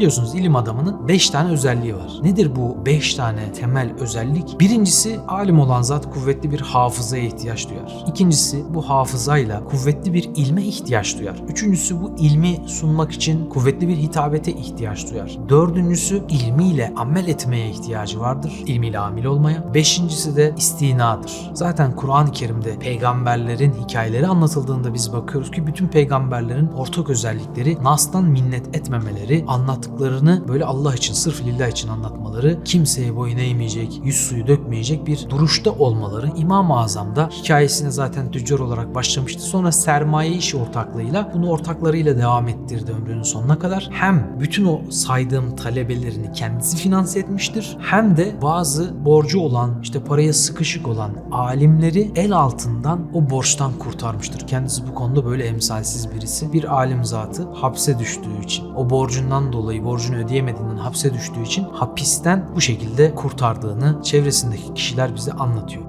Biliyorsunuz ilim adamının 5 tane özelliği var. Nedir bu 5 tane temel özellik? Birincisi alim olan zat kuvvetli bir hafızaya ihtiyaç duyar. İkincisi bu hafızayla kuvvetli bir ilme ihtiyaç duyar. Üçüncüsü bu ilmi sunmak için kuvvetli bir hitabete ihtiyaç duyar. Dördüncüsü ilmiyle amel etmeye ihtiyacı vardır. İlmiyle amil olmaya. Beşincisi de istinadır. Zaten Kur'an-ı Kerim'de peygamberlerin hikayeleri anlatıldığında biz bakıyoruz ki bütün peygamberlerin ortak özellikleri Nas'tan minnet etmemeleri, anlattıklarını böyle Allah için, sırf lillah için anlatmaları, kimseye boyun eğmeyecek, yüz suyu dökmeyecek bir duruşta olmaları. İmam-ı Azam da hikayesine zaten tüccar olarak başlamıştı. Sonra sermaye iş ortaklığıyla bunu ortaklarıyla devam ettirdi ömrünün sonuna kadar. Hem bütün o saydığım talebelerini kendisi finanse etmiştir. Hem de bazı borcu olan, işte paraya sıkışık olan alimleri el altından o borçtan kurtarmıştır. Kendisi bu konuda böyle emsalsiz birisi. Bir alim zatı hapse düştüğü için, o borcundan dolayı borcunu ödeyemediğinden hapse düştüğü için hapisten bu şekilde kurtardığını çevresindeki kişiler bize anlatıyor.